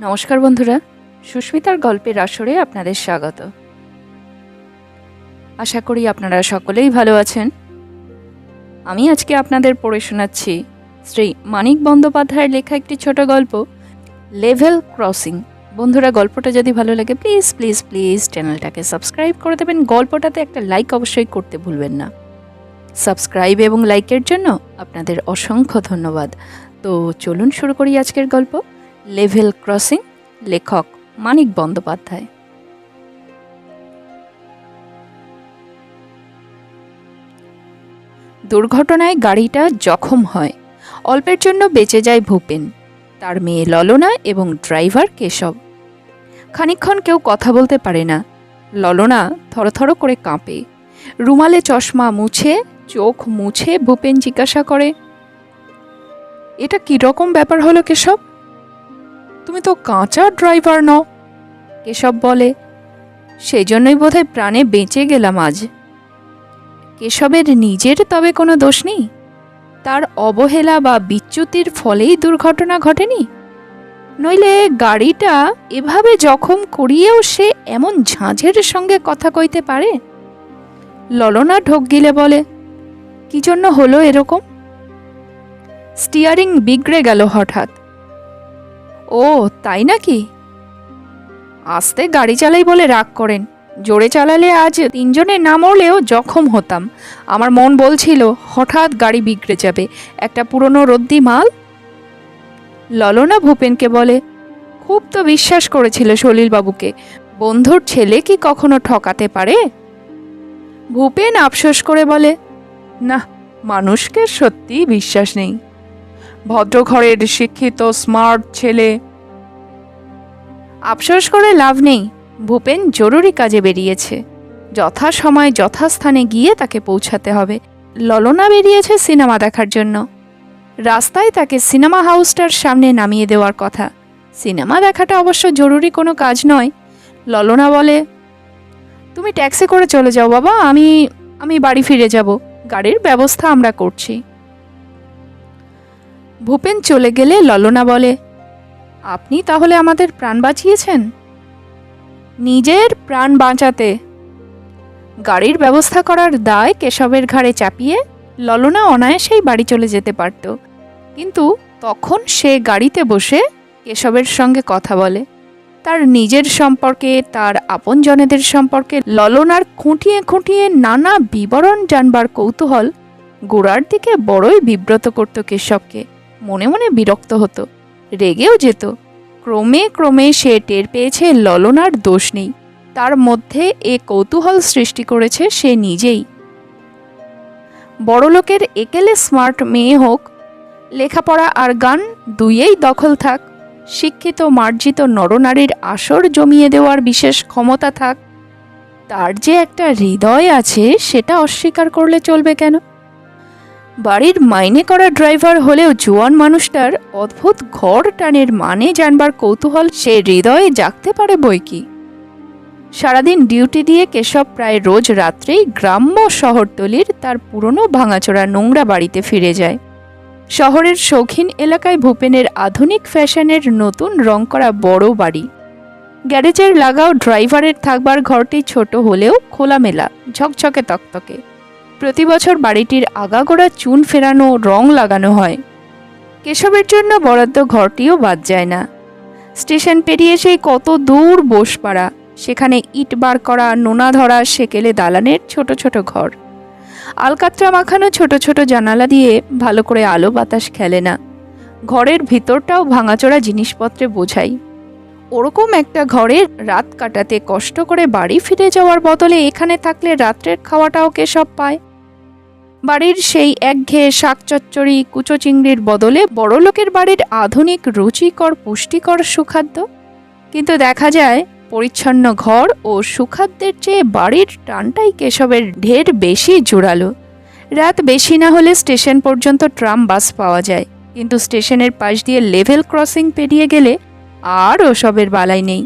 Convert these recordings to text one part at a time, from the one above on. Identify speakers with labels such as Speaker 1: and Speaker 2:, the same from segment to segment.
Speaker 1: নমস্কার বন্ধুরা, সুস্মিতার গল্পের আসরে আপনাদের স্বাগত। আশা করি আপনারা সকলেই ভালো আছেন। আমি আজকে আপনাদের পড়ে শোনাচ্ছি শ্রী মানিক বন্দ্যোপাধ্যায়ের লেখা একটি ছোট গল্প, লেভেল ক্রসিং। বন্ধুরা, গল্পটা যদি ভালো লাগে, প্লিজ প্লিজ প্লিজ চ্যানেলটাকে সাবস্ক্রাইব করে দেবেন। গল্পটাতে একটা লাইক অবশ্যই করতে ভুলবেন না। সাবস্ক্রাইব এবং লাইকের জন্য আপনাদের অসংখ্য ধন্যবাদ। তো চলুন শুরু করি আজকের গল্প। লেভেল ক্রসিং লেখক মানিক বন্দ্যোপাধ্যায়। দুর্ঘটনায় গাড়িটা জখম হয়। অল্পের জন্য বেঁচে যায় ভূপেন। তার মেয়ে ললনা এবং ড্রাইভার কেশব। খানিকক্ষণ কেউ কথা বলতে পারে না। ললনা থরথর করে কাঁপে। রুমালে চশমা মুছে, চোখ মুছে ভূপেন জিজ্ঞাসা করে, এটা কীরকম ব্যাপার হলো কেশব? তুমি তো কাঁচা ড্রাইভার নও। কেশব বলে সেই জন্যই বোধহয় প্রাণে বেঁচে গেলাম আজ। কেশবের নিজের তবে কোনো দোষ নেই। তার অবহেলা বা বিচ্যুতির ফলেই দুর্ঘটনা ঘটেনি। নইলে গাড়িটা এভাবে জখম করিয়েও সে এমন ঝাঁঝের সঙ্গে কথা কইতে পারে? ললনা ঢোক গিলে বলে, কি জন্য হলো এরকম? স্টিয়ারিং বিগড়ে গেল হঠাৎ। ও, তাই নাকি? আস্তে গাড়ি চালাই বলে রাগ করেন। জোরে চালালে আজ তিনজনে না মরলেও জখম হতাম। আমার মন বলছিল, হঠাৎ গাড়ি বিগড়ে যাবে। একটা পুরনো রদ্দি মাল? ললনা ভূপেনকে বলে, খুব তো বিশ্বাস করেছিল সলিলবাবুকে। বন্ধুর ছেলে কি কখনো ঠকাতে পারে? ভূপেন আফসোস করে বলে, না, মানুষকে সত্যিই বিশ্বাস নেই। ভদ্রঘরের শিক্ষিত স্মার্ট ছেলে। আফসোস করে লাভ নেই, ভূপেন জরুরি কাজে বেরিয়েছে। যথাসময় যথাস্থানে গিয়ে তাকে পৌঁছাতে হবে। ললনা বেরিয়েছে সিনেমা দেখার জন্য। রাস্তায় তাকে সিনেমা হাউসটার সামনে নামিয়ে দেওয়ার কথা। সিনেমা দেখাটা অবশ্য জরুরি কোনো কাজ নয়। ললনা বলে, তুমি ট্যাক্সি করে চলে যাও বাবা, আমি আমি বাড়ি ফিরে যাব। গাড়ির ব্যবস্থা আমরা করছি। ভূপেন চলে গেলে ললনা বলে, আপনি তাহলে আমাদের প্রাণ বাঁচিয়েছেন? নিজের প্রাণ বাঁচাতে। গাড়ির ব্যবস্থা করার দায় কেশবের ঘাড়ে চাপিয়ে ললনা অনায়াসেই বাড়ি চলে যেতে পারত। কিন্তু তখন সে গাড়িতে বসে কেশবের সঙ্গে কথা বলে। তার নিজের সম্পর্কে, তার আপনজনেদের সম্পর্কে ললনার খুঁটিয়ে খুঁটিয়ে নানা বিবরণ জানবার কৌতূহল গোড়ার দিকে বড়ই বিব্রত করত কেশবকে। মনে মনে বিরক্ত হতো। রেগেও যেত। ক্রমে ক্রমে সে টের পেয়েছে ললনার দোষ নেই। তার মধ্যে এ কৌতূহল সৃষ্টি করেছে সে নিজেই। বড়লোকের একেলে স্মার্ট মেয়ে হোক, লেখাপড়া আর গান দুইয়েই দখল থাক, শিক্ষিত মার্জিত নরনারীর আসর জমিয়ে দেওয়ার বিশেষ ক্ষমতা থাক, তার যে একটা হৃদয় আছে সেটা অস্বীকার করলে চলবে কেন? বাড়ির মাইনে করা ড্রাইভার হলেও জোয়ান মানুষটার অদ্ভুত ঘর টানের মানে জানবার কৌতূহল সে হৃদয়ে জাগতে পারে বই কি? সারাদিন ডিউটি দিয়ে কেশব প্রায় রোজ রাত্রেই গ্রাম্য শহরতলির তার পুরনো ভাঙাচোরা নোংরা বাড়িতে ফিরে যায়। শহরের শৌখিন এলাকায় ভূপেনের আধুনিক ফ্যাশনের নতুন রং করা বড় বাড়ি। গ্যারেজের লাগাও ড্রাইভারের থাকবার ঘরটি ছোট হলেও খোলামেলা, ঝকঝকে তকতকে। প্রতি বছর বাড়িটির আগাগোড়া চুন ফেরানো, রং লাগানো হয়। কেশবের জন্য বরাদ্দ ঘরটিও বাদ যায় না। স্টেশন পেরিয়ে সেই কত দূর বোসপাড়া, সেখানে ইট বার করা, নোনা ধরা, সেকেলে দালানের ছোট ছোট ঘর। আলকাত্রা মাখানো ছোট ছোট জানালা দিয়ে ভালো করে আলো বাতাস খেলে না। ঘরের ভিতরটাও ভাঙাচোরা জিনিসপত্রে বোঝাই। ওরকম একটা ঘরে রাত কাটাতে কষ্ট করে বাড়ি ফিরে যাওয়ার বদলে এখানে থাকলে রাত্রের খাওয়াটাও কেসব পায়। বাড়ির সেই একঘেয়ে শাক চচ্চড়ি কুচো চিংড়ির বদলে বড়লোকের বাড়ির আধুনিক রুচিকর পুষ্টিকর সুখাদ্য। কিন্তু দেখা যায়, পরিচ্ছন্ন ঘর ও সুখাদ্যের চেয়ে বাড়ির টানটাই কেশবের ঢের বেশি জোরালো। রাত বেশি না হলে স্টেশন পর্যন্ত ট্রাম বাস পাওয়া যায়। কিন্তু স্টেশনের পাশ দিয়ে লেভেল ক্রসিং পেরিয়ে গেলে আর ওসবের বালাই নেই।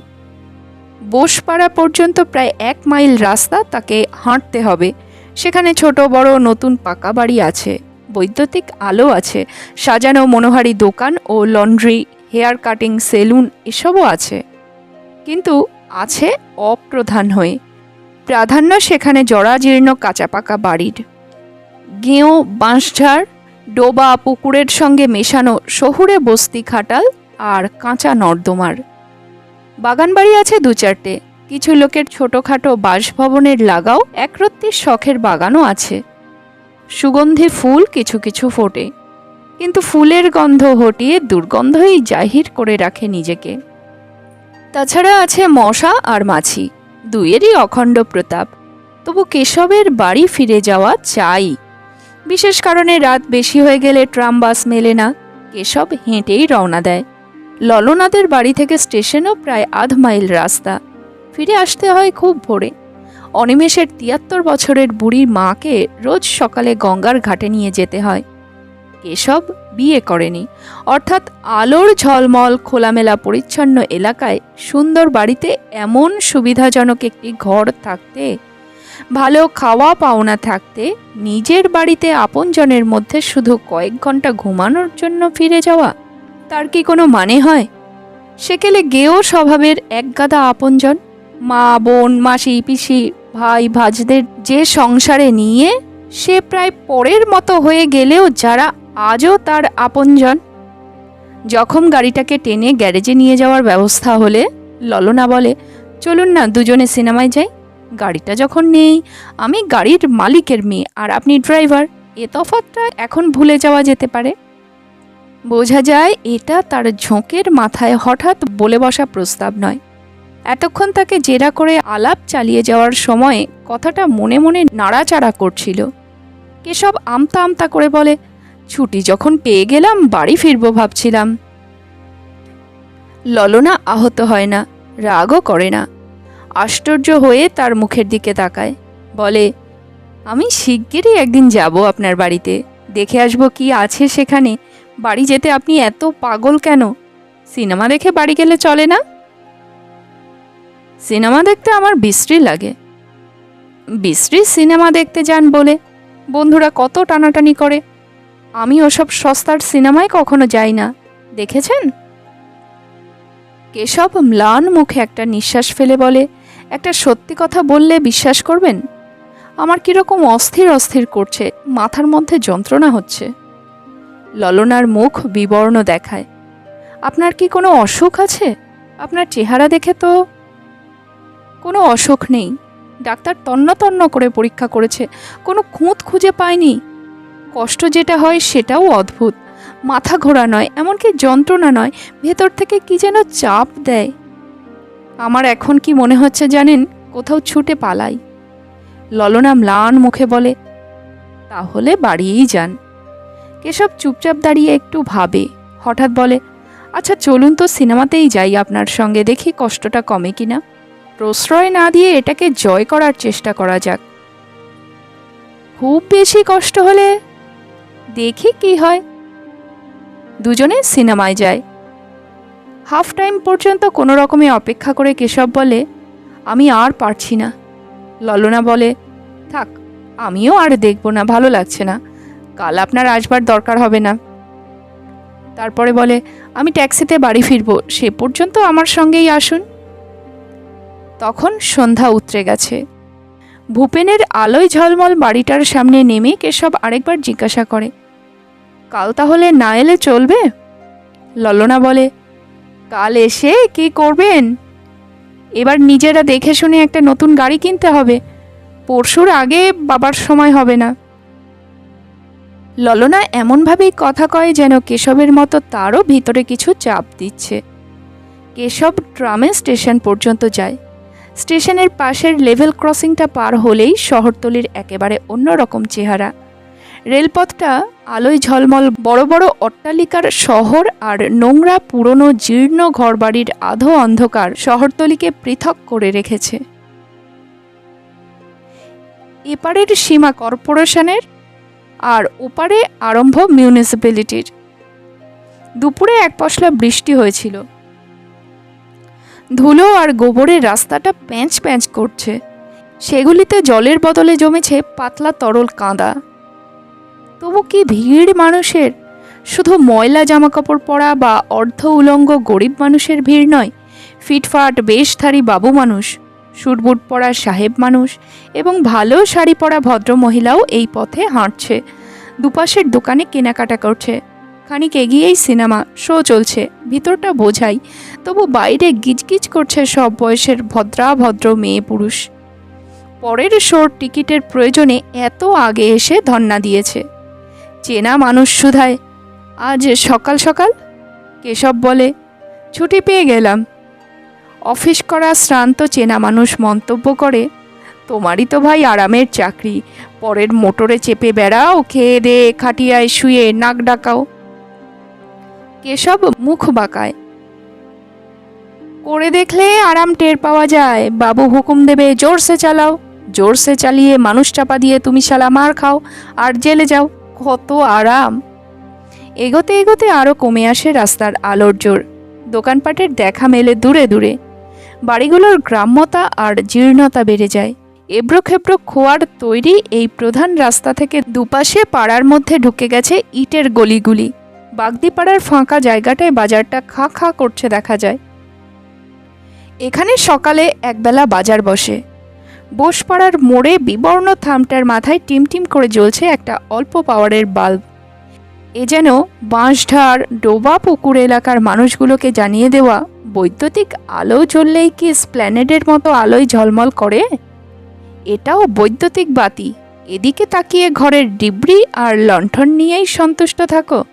Speaker 1: বোসপাড়া পর্যন্ত প্রায় এক মাইল রাস্তা তাকে হাঁটতে হবে। সেখানে ছোট, বড়, নতুন পাকা বাড়ি আছে। বৈদ্যুতিক আলো আছে। সাজানো মনোহারি দোকান ও লন্ড্রি, হেয়ার কাটিং সেলুন এসবও আছে। কিন্তু আছে অপ্রধান হয়ে। প্রাধান্য সেখানে জরাজীর্ণ কাঁচা পাকা বাড়ির। গেঁয়ো বাঁশঝাড়, ডোবা পুকুরের সঙ্গে মেশানো শহুরে বস্তি খাটাল আর কাঁচা নর্দমার। বাগানবাড়ি আছে দু চারটে কিছু লোকের ছোটোখাটো বাসভবনের লাগাও একরত্তির শখের বাগানও আছে। সুগন্ধি ফুল কিছু কিছু ফোটে, কিন্তু ফুলের গন্ধ হটিয়ে দুর্গন্ধই জাহির করে রাখে নিজেকে। তাছাড়া আছে মশা আর মাছি, দুইয়েরই অখণ্ড প্রতাপ। তবু কেশবের বাড়ি ফিরে যাওয়া চাই। বিশেষ কারণে রাত বেশি হয়ে গেলে ট্রাম বাস মেলে না, কেশব হেঁটেই রওনা দেয়। ললনাদের বাড়ি থেকে স্টেশনও প্রায় আধ মাইল রাস্তা। ফিরে আসতে হয় খুব ভোরে। অনিমেষের তিয়াত্তর বছরের বুড়ির মাকে রোজ সকালে গঙ্গার ঘাটে নিয়ে যেতে হয়। কেশব বিয়ে করেনি। অর্থাৎ আলোর ঝলমল, খোলামেলা পরিচ্ছন্ন এলাকায় সুন্দর বাড়িতে এমন সুবিধাজনক একটি ঘর থাকতে, ভালো খাওয়া পাওনা থাকতে, নিজের বাড়িতে আপনজনের মধ্যে শুধু কয়েক ঘণ্টা ঘুমানোর জন্য ফিরে যাওয়া, তার কি কোনো মানে হয়? সেকেলে গেও স্বভাবের একগাদা আপনজন। মা, বোন, মাসি, পিসি, ভাই, ভাজদের যে সংসারে নিয়ে সে প্রায় পরের মতো হয়ে গেলেও যারা আজও তার আপনজন। যখন গাড়িটাকে টেনে গ্যারেজে নিয়ে যাওয়ার ব্যবস্থা হলে ললনা বলে, চলুন না, দুজনে সিনেমায় যাই। গাড়িটা যখন নেই, আমি গাড়ির মালিকের মেয়ে আর আপনি ড্রাইভার। এ তফাতটা এখন ভুলে যাওয়া যেতে পারে। বোঝা যায় এটা তার ঝোঁকের মাথায় হঠাৎ বলে বসা প্রস্তাব নয়। এতক্ষণ তাকে জেরা করে আলাপ চালিয়ে যাওয়ার সময়ে কথাটা মনে মনে নাড়াচাড়া করছিল। কেশব আমতা আমতা করে বলে, ছুটি যখন পেয়ে গেলাম, বাড়ি ফিরবো ভাবছিলাম। ললনা আহত হয় না, রাগও করে না। আশ্চর্য হয়ে তার মুখের দিকে তাকায়। বলে, আমি শিগগিরই একদিন যাব আপনার বাড়িতে। দেখে আসব কি আছে সেখানে। বাড়ি যেতে আপনি এত পাগল কেন? সিনেমা দেখে বাড়ি গেলে চলে না? সিনেমা দেখতে আমার বিশ্রী লাগে। বিশ্রী সিনেমা দেখতে যান বলে বন্ধুরা কত টানাটানি করে। আমি ওসব সস্তার সিনেমায় কখনো যাই না। দেখেছেন? কেশব ম্লান মুখে একটা নিঃশ্বাস ফেলে বলে, একটা সত্যি কথা বললে বিশ্বাস করবেন? আমার কীরকম অস্থির অস্থির করছে, মাথার মধ্যে যন্ত্রণা হচ্ছে ললনার মুখ বিবর্ণ দেখায়, আপনার কি কোনো অসুখ আছে? আপনার চেহারা দেখে তো কোনো অসুখ নেই। ডাক্তার তন্ন তন্ন করে পরীক্ষা করেছে। কোনো খুঁত খুঁজে পায়নি। কষ্ট যেটা হয় সেটাও অদ্ভুত। মাথা ঘোরা নয়, এমনকি যন্ত্রণা নয়। ভেতর থেকে কি যেন চাপ দেয়। আমার এখন কি মনে হচ্ছে জানেন? কোথাও ছুটে পালাই। ললনা ম্লান মুখে বলে, তাহলে বাড়িয়েই যান। কেশব চুপচাপ দাঁড়িয়ে একটু ভাবে। হঠাৎ বলে আচ্ছা চলুন তো সিনেমাতেই যাই আপনার সঙ্গে। দেখি কষ্টটা কমে কিনা। প্রশ্রয় না দিয়ে এটাকে জয় করার চেষ্টা করা যাক। খুব বেশি কষ্ট হলে দেখি কি হয়। দুজনে সিনেমায় যায়। হাফ টাইম পর্যন্ত কোনো রকমে অপেক্ষা করে কেশব বলে, আমি আর পারছি না। ললনা বলে, থাক, আমিও আর দেখব না, ভালো লাগছে না। কাল আপনার আসবার দরকার হবে না। তারপরে বলে, আমি ট্যাক্সিতে বাড়ি ফিরবো, সে পর্যন্ত আমার সঙ্গেই আসুন। তখন সন্ধ্যা উতরে গেছে। ভূপেনের আলোয় ঝলমল বাড়িটার সামনে নেমে কেশব আরেকবার জিজ্ঞাসা করে, কাল তাহলে না এলে চলবে? ললনা বলে, কাল এসে কি করবেন? এবার নিজেরা দেখে শুনে একটা নতুন গাড়ি কিনতে হবে। পরশুর আগে বাবার সময় হবে না। ললনা এমনভাবেই কথা কয় যেন কেশবের মতো তারও ভিতরে কিছু চাপ দিচ্ছে। কেশব ট্রামে স্টেশন পর্যন্ত যায়। স্টেশনের পাশের লেভেল ক্রসিংটা পার হলেই শহরতলির একেবারে অন্যরকম চেহারা। রেলপথটা আলোয় ঝলমল বড় বড় অট্টালিকার শহর আর নোংরা পুরনো জীর্ণ ঘরবাড়ির আধো অন্ধকার শহরতলিকে পৃথক করে রেখেছে। এপারের সীমা কর্পোরেশনের আর ওপারে আরম্ভ মিউনিসিপ্যালিটির। দুপুরে এক পশলা বৃষ্টি হয়েছিল। ধুলো আর গোবরের রাস্তাটা প্যাঁচ প্যাঁচ করছে। সেগুলিতে জলের বদলে জমেছে পাতলা তরল কাঁদা। তবু কি ভিড় মানুষের? শুধু ময়লা জামাকাপড় পরা বা অর্ধ উলঙ্গ গরিব মানুষের ভিড় নয়, ফিটফাট বেশধারী বাবু মানুষ, সুটবুট পরা সাহেব মানুষ এবং ভালো শাড়ি পরা ভদ্র মহিলাও এই পথে হাঁটছে। দুপাশের দোকানে কেনাকাটা করছে। খানিক এগিয়েই সিনেমা শো চলছে, ভিতরটা বোঝাই। তবু বাইরে গিজগিজ করছে সব বয়সের ভদ্রাভদ্র মেয়ে পুরুষ। পরের শোর টিকিটের প্রয়োজনে এত আগে এসে ধন্না দিয়েছে। চেনা মানুষ সুধায়, আজ সকাল সকাল? কেশব বলে, ছুটি পেয়ে গেলাম। অফিস করা শ্রান্ত চেনা মানুষ মন্তব্য করে, তোমারই তো ভাই আরামের চাকরি, পরের মোটরে চেপে বেড়াও, খেয়ে দে, খাটিয়ায় শুয়ে নাক ডাকাও। কেশব মুখ বাঁকায়। করে দেখলে আরাম টের পাওয়া যায়। বাবু হুকুম দেবে, জোরসে চালাও, জোরসে চালিয়ে মানুষ চাপা দিয়ে তুমি শালা মার খাও, আর জেলে যাও, কত আরাম। এগোতে এগোতে আরও কমে আসে রাস্তার আলোর জোর। দোকানপাটের দেখা মেলে দূরে দূরে। বাড়িগুলোর গ্রাম্যতা আর জীর্ণতা বেড়ে যায়। এবড়ো খেবড়ো খোয়ার তৈরি এই প্রধান রাস্তা থেকে দুপাশে পাড়ার মধ্যে ঢুকে গেছে ইটের গলিগুলি। বাগদিপাড়ার ফাঁকা জায়গাটায় বাজারটা খা খা করছে দেখা যায়। এখানে সকালে একবেলা বাজার বসে। বোসপাড়ার মোড়ে বিবর্ণ থামটার মাথায় টিমটিম করে জ্বলছে একটা অল্প পাওয়ারের বাল্ব। এ যেন বাঁশঢার ডোবা পুকুর এলাকার মানুষগুলোকে জানিয়ে দেওয়া, বৈদ্যুতিক আলো জ্বললেই কি স্প্ল্যানেডের মতো আলোয় ঝলমল করে? এটাও বৈদ্যুতিক বাতি। এদিকে তাকিয়ে ঘরের ডিবরি আর লণ্ঠন নিয়েই সন্তুষ্ট থাকো।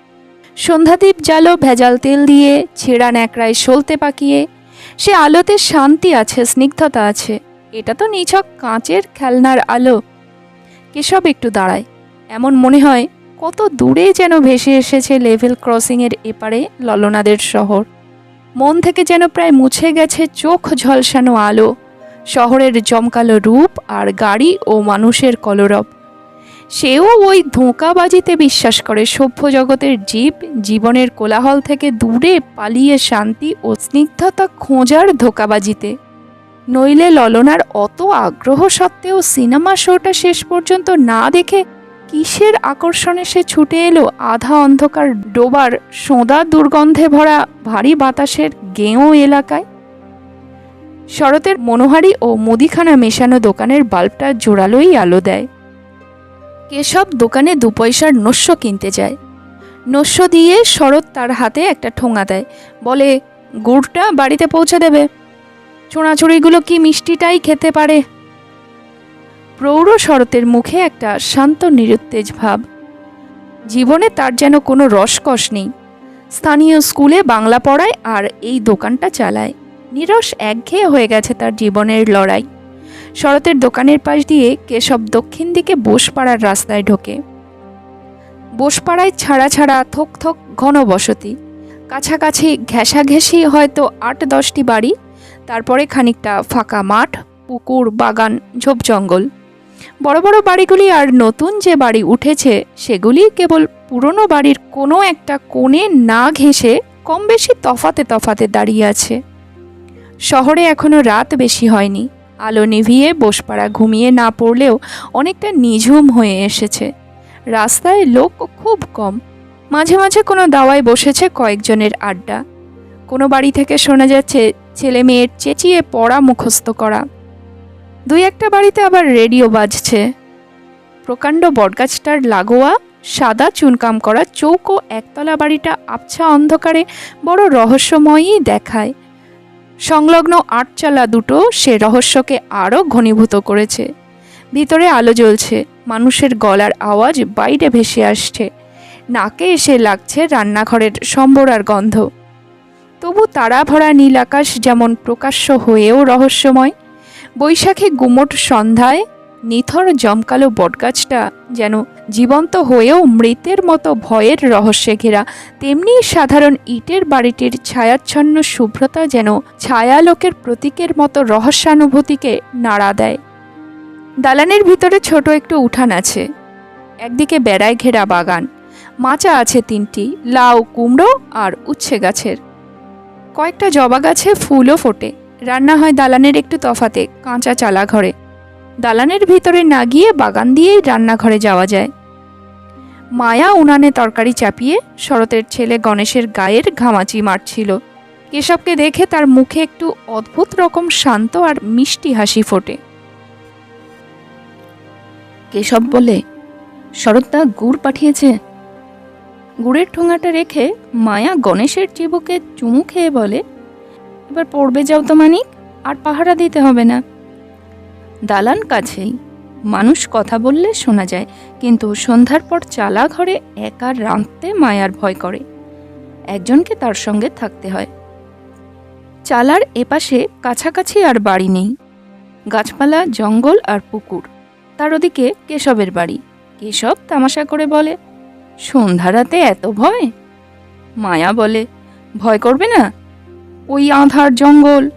Speaker 1: সন্ধ্যাদীপ জালো ভেজাল তেল দিয়ে, ছেঁড়া ন্যাকড়ায় সলতে পাকিয়ে, সে আলোতে শান্তি আছে, স্নিগ্ধতা আছে। এটা তো নিছক কাঁচের খেলনার আলো। কেশব একটু দাঁড়ায়। এমন মনে হয়, কত দূরে যেন ভেসে এসেছে লেভেল ক্রসিংয়ের এপারে ললনাদের শহর। মন থেকে যেন প্রায় মুছে গেছে চোখ ঝলসানো আলো, শহরের জমকালো রূপ আর গাড়ি ও মানুষের কলরব। সেও ওই ধোঁকাবাজিতে বিশ্বাস করে। সভ্য জগতের জীব জীবনের কোলাহল থেকে দূরে পালিয়ে শান্তি ও স্নিগ্ধতা খোঁজার ধোঁকাবাজিতে। নইলে ললনার অত আগ্রহ সত্ত্বেও সিনেমা শোটা শেষ পর্যন্ত না দেখে কিসের আকর্ষণে সে ছুটে এলো আধা অন্ধকার ডোবার সোঁদা দুর্গন্ধে ভরা ভারী বাতাসের গেঁয়ো এলাকায়? শরতের মনোহারি ও মুদিখানা মেশানো দোকানের বাল্বটা জোরালোই আলো দেয়। কেশব দোকানে দু পয়সার নস্য কিনতে যায়। নস্য দিয়ে শরৎ তার হাতে একটা ঠোঙা দেয়। বলে, গুড়টা বাড়িতে পৌঁছে দেবে। ছোঁড়াছুড়িগুলো কি মিষ্টিটাই খেতে পারে? প্রৌঢ় শরতের মুখে একটা শান্ত নিরুত্তেজ ভাব। জীবনে তার যেন কোনো রসকস নেই। স্থানীয় স্কুলে বাংলা পড়ায় আর এই দোকানটা চালায়। নিরস একঘেয়ে হয়ে গেছে তার জীবনের লড়াই। শরতের দোকানের পাশ দিয়ে কেশব দক্ষিণ দিকে বোসপাড়ার রাস্তায় ঢোকে। বোসপাড়ায় ছাড়া ছাড়া থোক থোক ঘন বসতি। কাছাকাছি ঘেঁষাঘেঁষি হয়তো আট দশটি বাড়ি, তারপরে খানিকটা ফাঁকা মাঠ, পুকুর, বাগান, ঝোপ জঙ্গল। বড় বড় বাড়িগুলি আর নতুন যে বাড়ি উঠেছে, সেগুলি কেবল পুরনো বাড়ির কোনো একটা কোণে না ঘেঁষে কম বেশি তফাতে তফাতে দাঁড়িয়ে আছে। শহরে এখনও রাত বেশি হয়নি। আলো নিভিয়ে বসপাড়া ঘুমিয়ে না পড়লেও অনেকটা নিঝুম হয়ে এসেছে। রাস্তায় লোক খুব কম। মাঝে মাঝে কোনো দাওয়ায় বসেছে কয়েকজনের আড্ডা। কোনো বাড়ি থেকে শোনা যাচ্ছে ছেলে মেয়ের চেঁচিয়ে পড়া মুখস্থ করা। দুই একটা বাড়িতে আবার রেডিও বাজছে। প্রকাণ্ড বটগাছটার লাগোয়া, সাদা চুনকাম করা চৌকো একতলা বাড়িটা আবছা অন্ধকারে বড় রহস্যময়ই দেখায়। সংলগ্ন আটচালা দুটো সে রহস্যকে আরও ঘনীভূত করেছে। ভিতরে আলো জ্বলছে, মানুষের গলার আওয়াজ বাইরে ভেসে আসছে। নাকে এসে লাগছে রান্নাঘরের সম্বরার গন্ধ। তবু তারা ভরা নীল আকাশ যেমন প্রকাশ্য হয়েও রহস্যময়, বৈশাখে গুমট সন্ধ্যায় নিথর জমকালো বটগাছটা যেন জীবন্ত হয়েও মৃতের মতো ভয়ের রহস্যে ঘেরা, তেমনি সাধারণ ইটের বাড়িটির ছায়াচ্ছন্ন শুভ্রতা যেন ছায়ালোকের প্রতীকের মতো রহস্যানুভূতিকে নাড়া দেয়। দালানের ভিতরে ছোট একটু উঠান আছে। একদিকে বেড়ায় ঘেরা বাগান, মাচা আছে তিনটি, লাউ, কুমড়ো আর উচ্ছে গাছের। কয়েকটা জবা গাছে ফুলও ফোটে। রান্না হয় দালানের একটু তফাতে, কাঁচা চালা ঘরে দালানের ভিতরে না গিয়ে বাগান দিয়েই রান্নাঘরে যাওয়া যায়। মায়া উনানে তরকারি চাপিয়ে শরতের ছেলে গণেশের গায়ের ঘামাচি মারছিল। কেশবকে দেখে তার মুখে একটু অদ্ভুত রকম শান্ত আর মিষ্টি হাসি ফোটে। কেশব বলে, শরৎদা গুড় পাঠিয়েছে। গুড়ের ঠোঙাটা রেখে মায়া গণেশের চিবুকে চুমু খেয়ে বলে, এবার পড়বে যাও তো মানিক, আর পাহারা দিতে হবে না। দালান কাছেই। মানুষ কথা বললে শোনা যায়, কিন্তু সন্ধ্যার পর চালা ঘরে একা রাঁধতে মায়ার ভয় করে। একজনকে তার সঙ্গে থাকতে হয়। চালার এপাশে কাছাকাছি আর বাড়ি নেই। গাছপালা, জঙ্গল আর পুকুর। তার ওদিকে কেশবের বাড়ি। কেশব তামাশা করে বলে, সন্ধ্যা রাতে এত ভয়? মায়া বলে, ভয় করবে না? ওই আধার জঙ্গল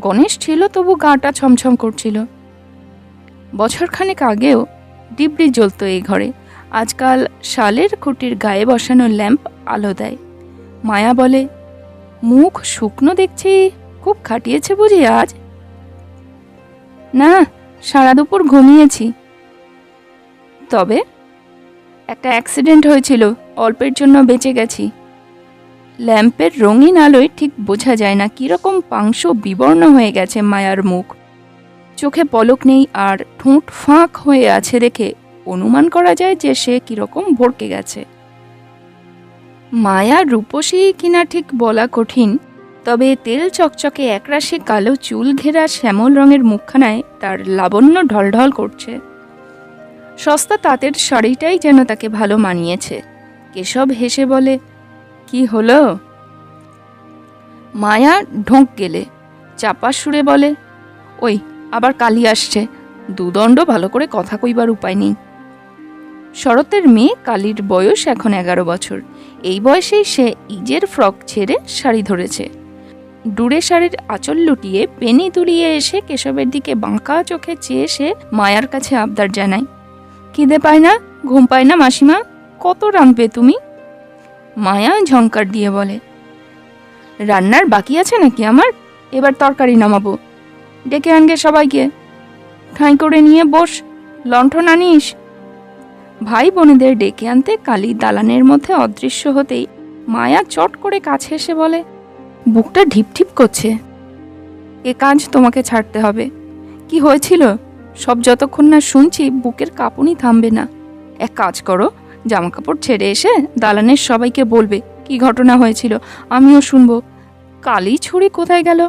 Speaker 1: গণেশ ছিল, তবু গাটা ছমছম করছিল। বছরখানেক আগেও ডিবরি জ্বলতো এই ঘরে। আজকাল শালের খুঁটির গায়ে বসানো ল্যাম্প আলো দেয়। মায়া বলে, মুখ শুকনো দেখছি, খুব খাটিয়েছে বুঝি আজ? না, সারা দুপুর ঘুমিয়েছি। তবে? একটা অ্যাক্সিডেন্ট হয়েছিল, অল্পের জন্য বেঁচে গেছি। ল্যাম্পের রঙিন আলোয় ঠিক বোঝা যায় না কীরকম পাংশ বিবর্ণ হয়ে গেছে মায়ার মুখ। চোখে পলক নেই আর ঠোঁট ফাঁক হয়ে আছে দেখে অনুমান করা যায় যে সে কীরকম ভরকে গেছে। মায়া রূপসী কিনা ঠিক বলা কঠিন, তবে তেল চকচকে একরাশি কালো চুল ঘেরা শ্যামল রঙের মুখখানায় তার লাবণ্য ঢলঢল করছে। সস্তা তাঁতের শাড়িটাই যেন তাকে ভালো মানিয়েছে। কেশব হেসে বলে কি হলো? মায়া ঢোঁক গেলে, চাপা সুরে বলে, ওই, আবার কালি আসছে। দুদণ্ড ভালো করে কথা কইবার উপায় নেই। শরতের মেয়ে কালির বয়স এখন এগারো বছর। এই বয়সেই সে ইজের ফ্রক ছেড়ে শাড়ি ধরেছে। ডুরে শাড়ির আঁচল লুটিয়ে পেনি তুলিয়ে এসে কেশবের দিকে বাঁকা চোখে চেয়ে সে মায়ার কাছে আবদার জানায়, খিদে পায় না? ঘুম পায় না মাসিমা? কত রাঁধবে তুমি? মায়া ঝঙ্কার দিয়ে বলে, রান্নার বাকি আছে নাকি আমার? এবার তরকারি নামাবো। ডেকে আনগে সবাইকে। ঠাঁই করে নিয়ে বস, লণ্ঠন আনিস। ভাই বোনেদের ডেকে আনতে কালী দালানের মধ্যে অদৃশ্য হতেই মায়া চট করে কাছে এসে বলে, বুকটা ঢিপ ঢিপ করছে। এ কাজ তোমাকে ছাড়তে হবে। কি হয়েছিল? সব যতক্ষণ না শুনছি, বুকের কাঁপুনি থামবে না। এক কাজ করো জামা কাপড় ছেড়ে এসে দালানের সবাইকে বলবে, কি ঘটনা হয়েছিল? আমিও শুনব। কালি ছুরি কোথায় গেল?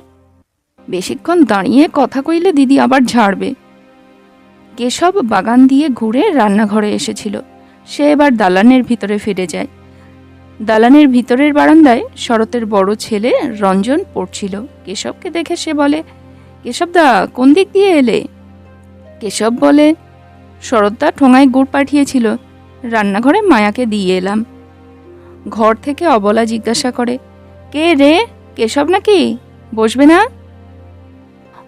Speaker 1: বেশিক্ষণ দাঁড়িয়ে কথা কইলে দিদি আবার ঝাড়বে। কেশব বাগান দিয়ে ঘুরে রান্নাঘরে এসেছিল। সে এবার দালানের ভিতরে ফিরে যায়। দালানের ভিতরের বারান্দায় শরতের বড় ছেলে রঞ্জন পড়ছিল। কেশবকে দেখে সে বলে কেশবদা কোন দিক দিয়ে এলে? কেশব বলে, শরৎদা ঠোঙায় গুড় পাঠিয়েছিল। রান্নাঘরে মায়াকে দিয়ে এলাম। ঘর থেকে অবলা জিজ্ঞাসা করে, কে রে? কেশব নাকি? বসবে না?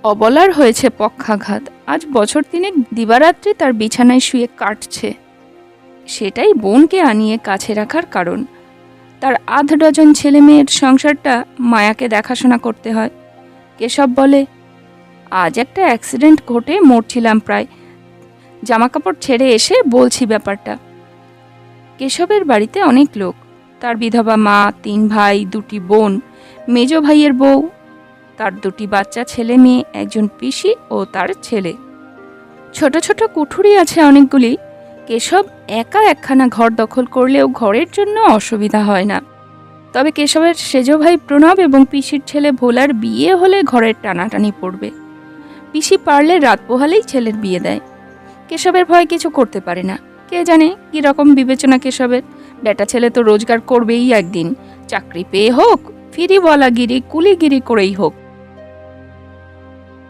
Speaker 1: অবলার হয়েছে পক্ষাঘাত। আজ বছর তিনেক দিবারাত্রি তার বিছানায় শুয়ে কাটছে। সেটাই বোনকে আনিয়ে কাছে রাখার কারণ। তার আধ ডজন ছেলে মেয়ের সংসারটা মায়াকে দেখাশোনা করতে হয়। কেশব বলে, আজ একটা অ্যাক্সিডেন্ট ঘটে, মরছিলাম প্রায়। জামাকাপড় ছেড়ে এসে বলছি ব্যাপারটা। কেশবের বাড়িতে অনেক লোক। তার বিধবা মা, তিন ভাই, দুটি বোন, মেজ ভাইয়ের বউ, তার দুটি বাচ্চা ছেলে মেয়ে, একজন পিসি ও তার ছেলে। ছোট ছোট কুঠুরি আছে অনেকগুলি। কেশব একা একখানা ঘর দখল করলেও ঘরের জন্য অসুবিধা হয় না। তবে কেশবের সেজ ভাই প্রণব এবং পিসির ছেলে ভোলার বিয়ে হলে ঘরের টানাটানি পড়বে। পিসি পারলে রাত পোহালেই ছেলের বিয়ে দেয়। কেশবের ভয় কিছু করতে পারে না। কে জানে কি রকম বিবেচনা কেশবের। বেটা ছেলে তো রোজগার করবেই একদিন। চাকরি পেয়ে হোক, ফিরিওয়ালাগিরি, কুলিগিরি করেই হোক।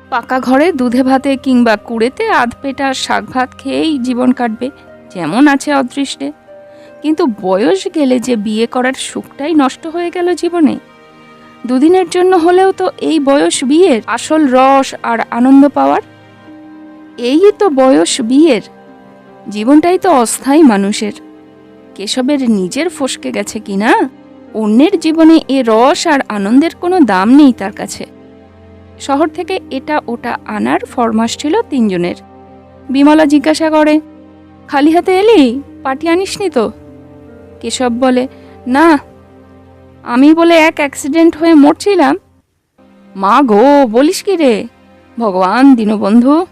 Speaker 1: পাকা ঘরে দুধে ভাতে কিংবা কুড়েতে আধ পেটা শাক ভাত খেয়েই জীবন কাটবে, যেমন আছে অদৃষ্টে। কিন্তু বয়স গেলে যে বিয়ে করার সুখটাই নষ্ট হয়ে গেল জীবনে। দুদিনের জন্য হলেও তো এই বয়স বিয়ের আসল রস আর আনন্দ পাওয়ার। এই তো বয়স বিয়ের। জীবনটাই তো অস্থায়ী মানুষের। কেশবের নিজের ফসকে গেছে কিনা অন্যের জীবনে এ রস আর আনন্দের কোনো দাম নেই তার কাছে। শহর থেকে এটা ওটা আনার ফরমাস ছিল তিনজনের। বিমলা জিজ্ঞাসা করে, খালি হাতে এলি? পাটি আনিসনি তো? কেশব বলে, না, আমি বলে এক অ্যাক্সিডেন্ট হয়ে মরছিলাম। মা গো, বলিস কি রে? ভগবান দীনবন্ধু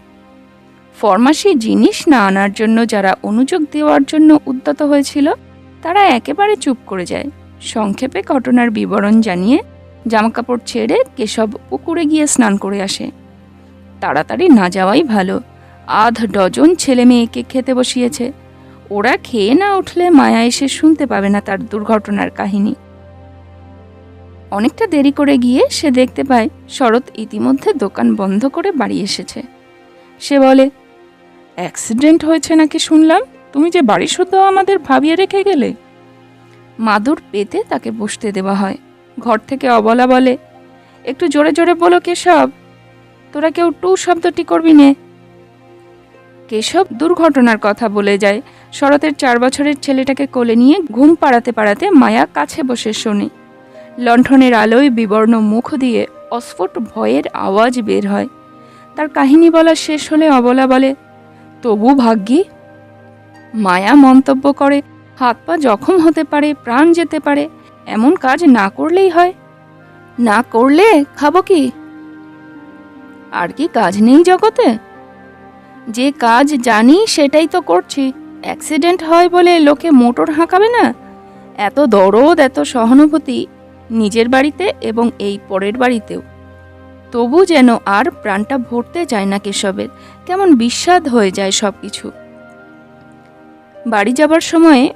Speaker 1: ফরমাসি জিনিস না আনার জন্য যারা অনুযোগ দেওয়ার জন্য উদ্যত হয়েছিল, তারা একেবারে চুপ করে যায়। সংক্ষেপে ঘটনার বিবরণ জানিয়ে জামাকাপড় ছেড়ে কেশব পুকুরে গিয়ে স্নান করে আসে। তাড়াতাড়ি না যাওয়াই ভালো। আধ ডজন ছেলে মেয়েকে খেতে বসিয়েছে। ওরা খেয়ে না উঠলে মায়া এসে শুনতে পাবে না তার দুর্ঘটনার কাহিনী। অনেকটা দেরি করে গিয়ে সে দেখতে পায় শরৎ ইতিমধ্যে দোকান বন্ধ করে বাড়ি এসেছে। সে বলে অ্যাক্সিডেন্ট হয়েছে নাকি শুনলাম? তুমি যে বাড়ি শুদ্ধ আমাদের ভাবিয়ে রেখে গেলে। মাদুর পেতে তাকে বসতে দেওয়া হয়। ঘর থেকে অবলা বলে, একটু জোরে জোরে বলো কেশব। তোরা কেউ টু শব্দটি করবি নে। কেশব দুর্ঘটনার কথা বলে যায়। শরতের চার বছরের ছেলেটাকে কোলে নিয়ে ঘুম পাড়াতে পাড়াতে মায়া কাছে বসে শোনে। লণ্ঠনের আলোয় বিবর্ণ মুখ দিয়ে অস্ফুট ভয়ের আওয়াজ বের হয়। তার কাহিনী বলা শেষ হলে অবলা বলে তবু ভাগ্যি, মায়া মন্তব্য করে, হাত পা জখম হতে পারে, প্রাণ যেতে পারে, এমন কাজ না করলেই হয়। না করলে খাব কি? আর কি কাজ নেই জগতে? যে কাজ জানি সেটাই তো করছি, অ্যাক্সিডেন্ট হয় বলে লোকে মোটর হাঁকাবে না? এত দরদ, এত সহানুভূতি, নিজের বাড়িতে এবং এই পরের বাড়িতেও। তবু যেন আর প্রাণটা ভরতে চায় না কেশবের। কেমন বিস্বাদ হয়ে যায় সব কিছু বাড়ি যাবার সময়ে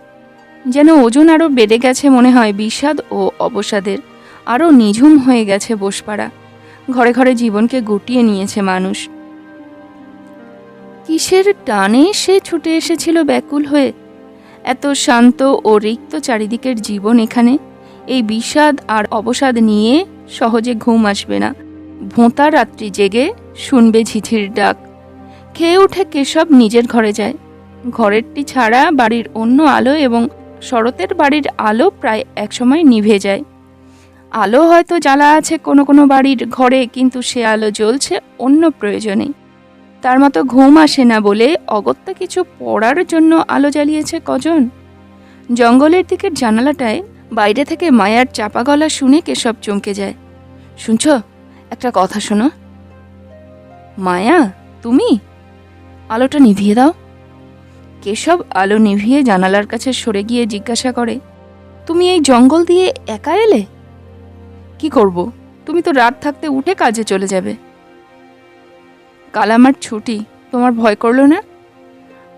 Speaker 1: যেন ওজন আরও বেড়ে গেছে মনে হয় বিষাদ ও অবসাদের। আরও নিঝুম হয়ে গেছে বসপাড়া। ঘরে ঘরে জীবনকে গুটিয়ে নিয়েছে মানুষ। কিসের টানে সে ছুটে এসেছিল ব্যাকুল হয়ে? এত শান্ত ও রিক্ত চারিদিকের জীবন এখানে। এই বিষাদ আর অবসাদ নিয়ে সহজে ঘুম আসবে না। ভোঁতা রাত্রি জেগে শুনবে ঝিঝির ডাক। খেয়ে উঠে কেশব নিজের ঘরে যায়। ঘরেরটি ছাড়া বাড়ির অন্য আলো এবং শরতের বাড়ির আলো প্রায় একসময় নিভে যায়। আলো হয়তো জ্বালা আছে কোনো কোনো বাড়ির ঘরে, কিন্তু সে আলো জ্বলছে অন্য প্রয়োজনে। তার মতো ঘুম আসে না বলে অগত্যা কিছু পড়ার জন্য আলো জ্বালিয়েছে কজন? জঙ্গলের দিকের জানালাটায় বাইরে থেকে মায়ার চাপা গলা শুনে কেশব চমকে যায়। শুনছ একটা কথা শোনো। মায়া, তুমি? আলোটা নিভিয়ে দাও। কেশব আলো নিভিয়ে জানালার কাছে সরে গিয়ে জিজ্ঞাসা করে, তুমি এই জঙ্গল দিয়ে একা এলে? কি করব? তুমি তো রাত থাকতে উঠে কাজে চলে যাবে। কাল আমার ছুটি, তোমার ভয় করল না?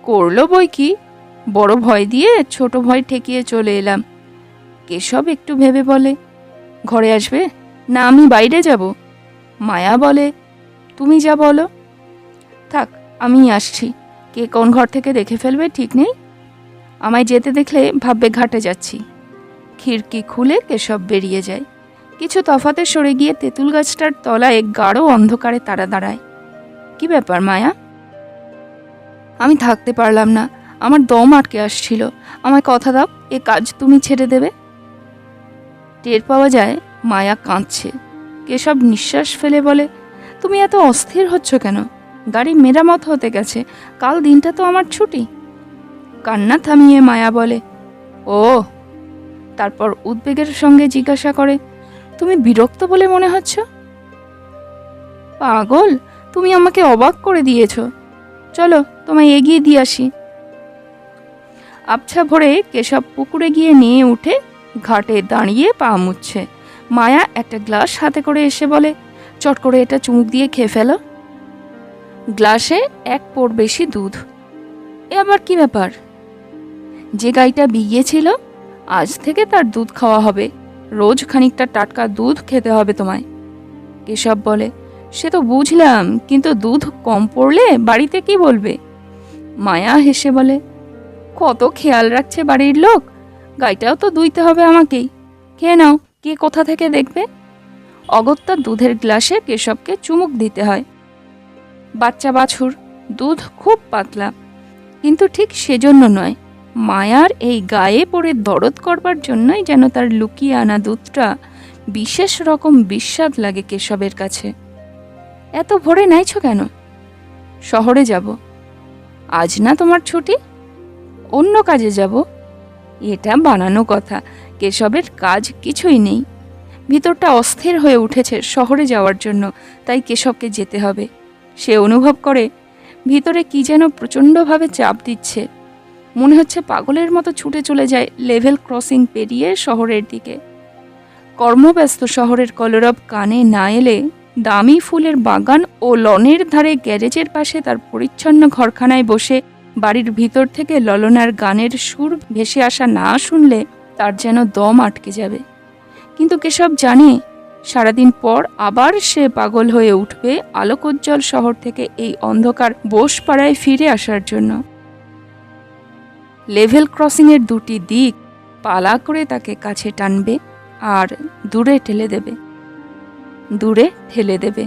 Speaker 1: করল বই কি? বড় ভয় দিয়ে ছোট ভয় ঠেকিয়ে চলে এলাম। কেশব একটু ভেবে বলে, ঘরে আসবে? না, আমি বাইরে যাব। মায়া বলে, তুমি যা বলো। থাক আমি আসছি। কে কোন ঘর থেকে দেখে ফেলবে ঠিক নেই? আমায় যেতে দেখলে ভাববে ঘাটে যাচ্ছি। খিড়কি খুলে কেশব বেরিয়ে যায়। কিছু তফাতে সরে গিয়ে তেঁতুল গাছটার তলায় গাঢ় অন্ধকারে তারা দাঁড়ায়। কি ব্যাপার মায়া? আমি থাকতে পারলাম না। আমার দম আটকে আসছিল। আমায় কথা দাও, এ কাজ তুমি ছেড়ে দেবে? টের পাওয়া যায় মায়া কাঁদছে। কেশব নিঃশ্বাস ফেলে বলে, তুমি এত অস্থির হচ্ছ কেন? গাড়ি মেরামত হতে গেছে, কাল দিনটা তো আমার ছুটি। কান্না থামিয়ে মায়া বলে, ও। তারপর উদ্বেগের সঙ্গে জিজ্ঞাসা করে, তুমি বিরক্ত বলে মনে হচ্ছ? পাগল, তুমি আমাকে অবাক করে দিয়েছ। চলো, তোমায় এগিয়ে দিয়ে আসি। আবছা ভরে কেশব পুকুরে গিয়ে নিয়ে উঠে ঘাটে দাঁড়িয়ে পা মুছছে। মায়া একটা গ্লাস হাতে করে এসে বলে, চট করে এটা চুমুক দিয়ে খেয়ে ফেলো। গ্লাসে এক পোর বেশি দুধ। এ আবার কি ব্যাপার? যে গাইটা বিগিয়েছিল, আজ থেকে তার দুধ খাওয়া হবে। রোজ খানিকটা টাটকা দুধ খেতে হবে তোমায়। কেশব বলে, সে তো বুঝলাম, কিন্তু দুধ কম পড়লে বাড়িতে কি বলবে? মায়া হেসে বলে, কত খেয়াল রাখছে বাড়ির লোক, গাইটাও তো দুইতে হবে আমাকেই। খেয়ে নাও। কে কোথা থেকে দেখবে? অগত্যা দুধের গ্লাসে কেশবকে চুমুক দিতে হয়। বাচ্চা বাছুর, দুধ খুব পাতলা। কিন্তু ঠিক সেজন্য নয়, মায়ার এই গায়ে পড়ে দরদ করবার জন্যই যেন তার লুকিয়ে আনা দুধটা বিশেষ রকম বিস্বাদ লাগে কেশবের কাছে। এত ভোরে নাইছো কেন? শহরে যাব। আজ না তোমার ছুটি? অন্য কাজে যাব? এটা বানানো কথা। কেশবের কাজ কিছুই নেই। ভিতরটা অস্থির হয়ে উঠেছে শহরে যাওয়ার জন্য, তাই কেশবকে যেতে হবে। সে অনুভব করে, ভিতরে কি যেন প্রচণ্ডভাবে চাপ দিচ্ছে। মনে হচ্ছে পাগলের মতো ছুটে চলে যায় লেভেল ক্রসিং পেরিয়ে শহরের দিকে। কর্মব্যস্ত শহরের কলরব কানে না এলে দামি ফুলের বাগান ও লনের ধারে গ্যারেজের পাশে তার পরিচ্ছন্ন ঘরখানায় বসে বাড়ির ভিতর থেকে ললনার গানের সুর ভেসে আসা না শুনলে তার যেন দম আটকে যাবে। কিন্তু কেশব জানে, সারাদিন পর আবার সে পাগল হয়ে উঠবে আলোকোজ্জ্বল শহর থেকে এই অন্ধকার বোসপাড়ায় ফিরে আসার জন্য। লেভেল ক্রসিংয়ের দুটি দিক পালা করে তাকে কাছে টানবে আর দূরে ঠেলে দেবে। দূরে ঠেলে দেবে।